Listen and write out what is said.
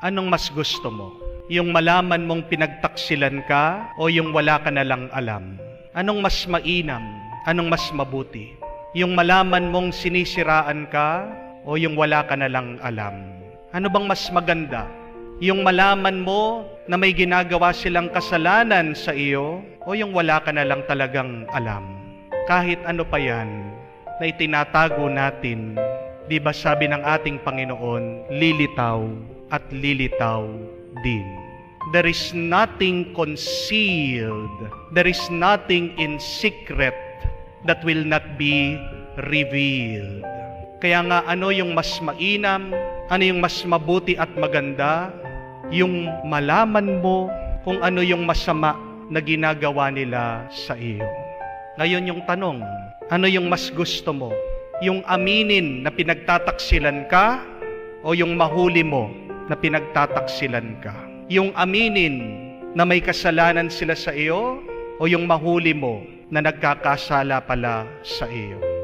Anong mas gusto mo? Yung malaman mong pinagtaksilan ka o yung wala ka na lang alam? Anong mas mainam? Anong mas mabuti? Yung malaman mong sinisiraan ka o yung wala ka na lang alam? Ano bang mas maganda? Yung malaman mo na may ginagawa silang kasalanan sa iyo o yung wala ka na lang talagang alam? Kahit ano pa yan na itinatago natin, di ba sabi ng ating Panginoon, lilitaw at lilitaw din. There is nothing concealed. There is nothing in secret that will not be revealed. Kaya nga ano yung mas mainam, ano yung mas mabuti at maganda, yung malaman mo kung ano yung masama na ginagawa nila sa iyo. Ngayon yung tanong, ano yung mas gusto mo? Yung aminin na pinagtataksilan ka o yung mahuli mo na pinagtataksilan ka? Yung aminin na may kasalanan sila sa iyo o yung mahuli mo na nagkakasala pala sa iyo?